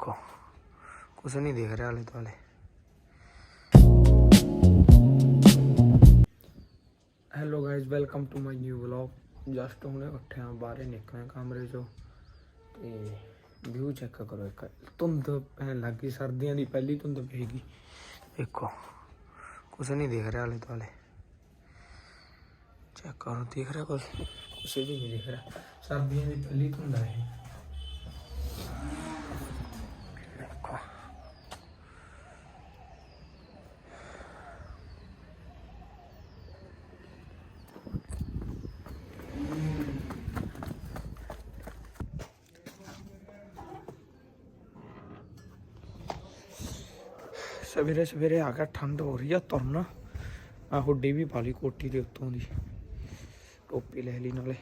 ਦੇਖੋ। ਕੁਛ ਨਹੀਂ ਦਿਖ ਰਿਹਾ ਆਲੇ ਦੁਆਲੇ hello. Guys welcome to my new vlog just ਹੁਣੇ ਉੱਠਿਆ, ਬਾਹਰੇ ਨਿਕਲਿਆ ਕਮਰੇ ਚੋਂ। ਤੇ ਵਿਊ ਚੈੱਕ ਕਰੋ ਇੱਕ। ਧੁੰਦ ਪੈਣ ਲੱਗ ਗਈ, ਸਰਦੀਆਂ ਦੀ ਪਹਿਲੀ ਧੁੰਦ ਪਏਗੀ ਦੇਖੋ, ਕੁਛ ਨਹੀਂ ਦਿਖ ਰਿਹਾ ਆਲੇ ਦੁਆਲੇ ਚੈੱਕ ਕਰੋ, ਦਿਖ ਰਿਹਾ ਕੁਛ? ਕੁਛ ਵੀ ਨਹੀਂ ਦਿਖ ਰਿਹਾ। ਸਰਦੀਆਂ ਦੀ ਪਹਿਲੀ ਧੁੰਦ ਹੈ ਇਹ ਦੇਖੋ ਸਵੇਰੇ ਸਵੇਰੇ ਆ ਗਿਆ, ਠੰਡ ਹੋ ਰਹੀ ਆ, ਤੁਰਨ। ਆ ਹੁੱਡੀ ਵੀ ਪਾ ਲਈ ਕੋਟੀ ਦੇ ਉੱਤੋਂ ਦੀ। ਟੋਪੀ ਲੈ ਲਈ ਨਾਲੇ।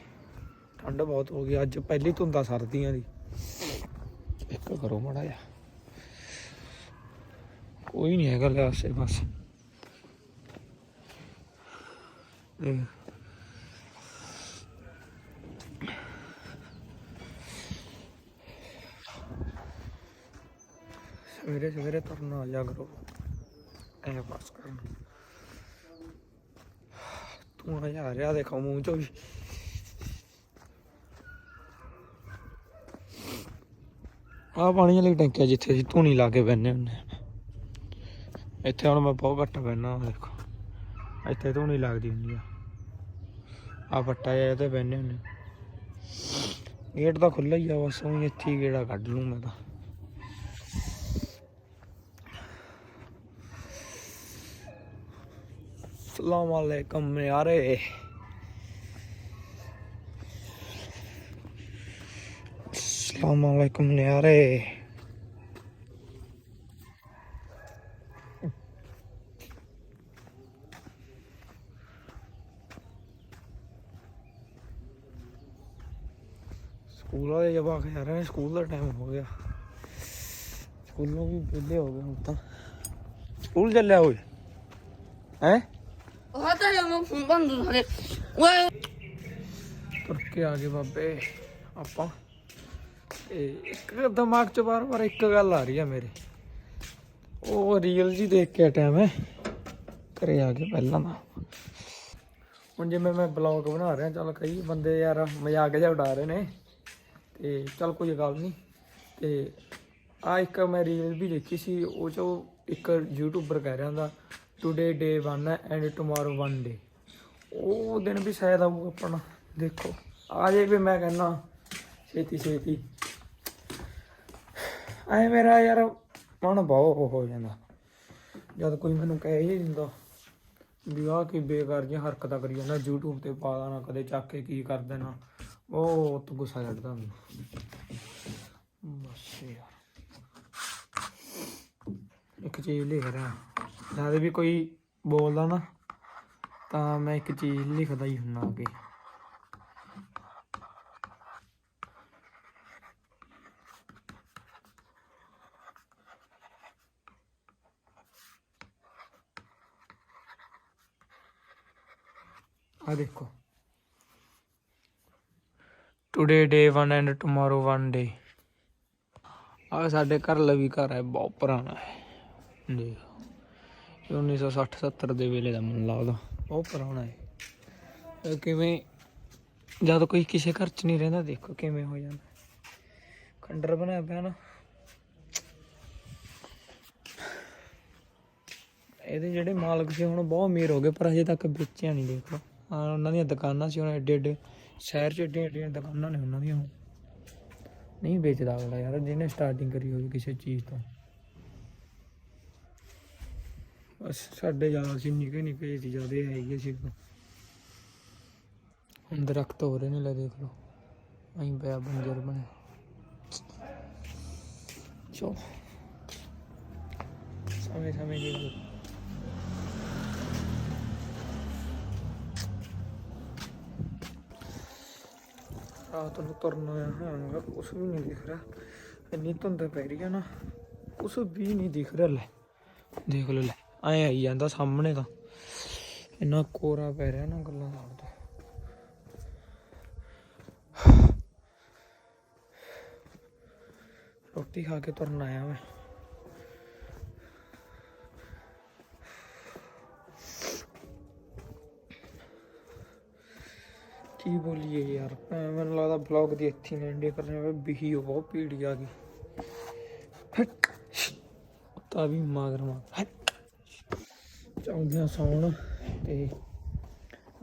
ਠੰਡ ਬਹੁਤ ਹੋ ਗਈ, ਅੱਜ ਪਹਿਲੀ ਧੁੰਦਾ ਸਰਦੀਆਂ ਦੀ। ਇੱਕ ਕਰੋ ਮੜਾ ਜਾ ਕੋਈ ਨਹੀਂ ਹੈਗਾ ਲੈ ਆਸੇ ਪਾਸੇ ਦੇਖ। ਸਵੇਰੇ ਸਵੇਰੇ ਤੁਰਨ, ਜਾ ਕਰੋ। ਐ ਬਸ ਕਰਨ ਤੂੰ ਆ ਜਾ ਰਿਹਾ ਦੇਖੋ ਮੂੰਹ ਚੋਂ ਵੀ। ਆ ਪਾਣੀ ਵਾਲੀ ਟੈਂਕੀ ਜਿੱਥੇ ਅਸੀਂ ਧੂਣੀ ਲਾ ਕੇ ਬੈਨੇ ਹੁੰਨੇ ਆ। ਇੱਥੇ ਹੁਣ ਮੈਂ ਬਹੁਤ ਘੱਟ ਬੈਨਾ ਦੇਖੋ। ਇੱਥੇ ਧੂਣੀ ਲੱਗਦੀ ਹੁੰਦੀ ਆ। ਆ ਪੱਟਾ ਜਿਹਾ ਤੇ ਬੈਨੇ ਹੁੰਨੇ ਗੇਟ ਤਾਂ ਖੁੱਲ੍ਹਾ ਹੀ ਆ, ਬਸ ਉਹੀ ਇੱਥੇ ਹੀ ਗੇੜਾ ਕੱਢ ਲੂੰ ਮੈਂ ਤਾਂ। ਸਲਾਮ ਅਲੈਕਮ ਯਾਰੇ। ਸਲਾਮ ਅਲੈਕਮ ਯਾਰੇ। ਸਕੂਲ ਵਾਲੇ ਜਵਾਕ ਜਾ ਰਹੇ ਨੇ ਸਕੂਲ ਦਾ ਟਾਈਮ ਹੋ ਗਿਆ। ਸਕੂਲੋਂ ਵੀ ਵਿਹਲੇ ਹੋ ਗਏ ਹੁਣ ਤਾਂ। ਸਕੂਲ ਚੱਲਿਆ ਹੋਏ ਹੈ? ਉਹ ਤਾਂ ਜਮਾ ਫੋਨ ਬੰਦ ਤੁਰ ਕੇ ਆ ਗਏ ਬਾਬੇ ਆਪਾਂ ਤੇ ਇੱਕ ਦਿਮਾਗ 'ਚ ਵਾਰ-ਵਾਰ ਇੱਕ ਗੱਲ ਆ ਰਹੀ ਆ ਮੇਰੇ ਉਹ ਰੀਲ ਜੀ ਦੇਖ ਕੇ ਟਾਈਮ ਹੈ ਘਰੇ ਆ ਕੇ ਪਹਿਲਾਂ ਦਾ ਹੁਣ ਜਿਵੇਂ ਮੈਂ ਬਲੌਗ ਬਣਾ ਰਿਹਾ ਚੱਲ ਕਈ ਬੰਦੇ ਯਾਰ ਮਜ਼ਾਕ ਜਿਹਾ ਉਡਾ ਰਹੇ ਨੇ. ਤੇ ਚੱਲ ਕੋਈ ਗੱਲ ਨਹੀਂ ਤੇ ਆ ਇੱਕ ਮੈਂ ਰੀਲ ਵੀ ਦੇਖੀ ਸੀ, ਉਹ 'ਚ ਉਹ ਇੱਕ ਯੂਟਿਊਬਰ ਕਹਿ ਰਿਹਾ ਹੁੰਦਾ today day 1 and tomorrow 1 day ਉਹ ਦਿਨ ਵੀ ਸ਼ਾਇਦ ਆਊਗਾ ਆਪਣਾ, ਦੇਖੋ। ਆ ਜੇ ਵੀ ਮੈਂ ਕਹਿੰਦਾ, ਛੇਤੀ ਛੇਤੀ। ਐ ਮੇਰਾ ਯਾਰ ਮਨ ਬਹੁਤ ਹੋ ਜਾਂਦਾ। ਜਦ ਕੋਈ ਮੈਨੂੰ ਕਹਿ ਹੀ ਦਿੰਦਾ, ਵੀ ਆਹ ਕੀ ਬੇਕਾਰ ਜਿਹੀਆਂ ਹਰਕਤਾਂ ਕਰੀ ਜਾਂਦਾ, YouTube ਤੇ ਪਾ ਦੇਣਾ, ਕਦੇ ਚੱਕ ਕੇ ਕੀ ਕਰ ਦੇਣਾ। ਉਹ ਤੂੰ ਗੁੱਸਾ ਚੜਦਾ ਮੈਨੂੰ। ਬਸ ਯਾਰ। ਇੱਕ ਚੀਜ਼ ਲਿਖ ਰਿਹਾ। ਜਦ ਵੀ ਕੋਈ ਬੋਲਦਾ ਨਾ, ਤਾਂ ਮੈਂ ਇੱਕ ਚੀਜ਼ ਲਿਖਦਾ ਹੀ ਹੁੰਨਾ ਅੱਗੇ। ਆ ਦੇਖੋ। Today day 1 and tomorrow 1 day ਆ ਸਾਡੇ ਘਰ ਲਵੀ ਘਰ ਹੈ, ਬਹੁਤ ਪੁਰਾਣਾ ਹੈ। ਦੇਖ। 1960 70 ਦੇ ਵੇਲੇ ਦਾ ਮੈਨੂੰ ਲੱਗਦਾ। ਉਹ ਪੁਰਾਣਾ ਹੈ। ਕਿਵੇਂ, ਜਦ ਕੋਈ ਕਿਸੇ ਘਰ ਚ ਨਹੀਂ ਰਹਿੰਦਾ, ਦੇਖੋ ਕਿਵੇਂ ਹੋ ਜਾਂਦਾ। ਖੰਡਰ ਬਣਾਇਆ ਪਿਆ ਨਾ। ਇਹਦੇ ਜਿਹੜੇ ਮਾਲਕ ਸੀ, ਹੁਣ ਬਹੁਤ ਅਮੀਰ ਹੋ ਗਏ, ਪਰ ਅਜੇ ਤੱਕ ਵੇਚਿਆ ਨਹੀਂ, ਦੇਖੋ। ਹਾਂ, ਉਹਨਾਂ ਦੀਆਂ ਦੁਕਾਨਾਂ ਸੀ, ਹੁਣ ਏਡੇ ਏਡੇ ਸ਼ਹਿਰ 'ਚ ਏਡੀਆਂ ਏਡੀਆਂ ਦੁਕਾਨਾਂ ਨੇ ਉਹਨਾਂ ਦੀਆਂ। ਨਹੀਂ ਵੇਚਦਾ ਅਗਲਾ ਯਾਰ, ਜਿਹਨੇ ਸਟਾਰਟਿੰਗ ਕਰੀ ਹੋਵੇ ਕਿਸੇ ਚੀਜ਼ ਤੋਂ। ਬਸ ਸਾਡੇ ਜ਼ਿਆਦਾ ਸੀ ਨਿੱਕੇ ਨਿੱਕੇ ਸੀ ਜ਼ਿਆਦਾ ਹੈਗੇ ਸੀ ਹੁਣ ਦਰਖਤ ਹੋ ਰਹੇ ਨੇ ਲੈ ਦੇਖ ਲਓ। ਅਹੀਂ ਪਿਆ ਬੰਜਰ ਬਣੇ। ਚਲੋ। ਸਮੇਂ ਸਮੇਂ ਦੀ ਰਾਤ ਨੂੰ ਤੁਰਨਾ ਆਇਆ ਕੁਛ ਵੀ ਨਹੀਂ ਦਿਖ ਰਿਹਾ। ਇੰਨੀ ਧੁੰਦ ਪੈ ਰਹੀ ਹੈ ਨਾ, ਕੁਛ ਵੀ ਨਹੀਂ ਦਿਖ ਰਿਹਾ। ਲੈ, ਦੇਖ ਲਓ, ਲੈ। ਐ ਆਈ ਜਾਂਦਾ ਸਾਹਮਣੇ ਤਾਂ। ਇੰਨਾ ਕੋਰਾ ਪੈ ਰਿਹਾ ਨਾ ਗੱਲਾਂ ਦਾ ਰੋਟੀ ਖਾ ਕੇ ਤੁਰਨ ਆਇਆ ਮੈਂ। ਕੀ ਬੋਲੀਏ ਯਾਰ ਐਂ ਮੈਨੂੰ ਲੱਗਦਾ ਬਲੌਗ ਦੀ ਇੱਥੇ ਨੇ ਐਂਡੇ ਕਰਨੇ ਵੇ ਬਿਹੀ ਬਹੁਤ ਭੀੜੀ ਆ ਗਈ। ਤਾਂ ਵੀ ਮਾਗਰ ਮਾਰ। ਚੱਲਦੇ ਆ ਸੌਣ ਤੇ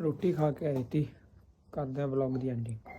ਰੋਟੀ ਖਾ ਕੇ ਆਈ ਤੀ ਕਰਦੇ ਆ ਬਲੌਗ ਦੀ ਐਂਡਿੰਗ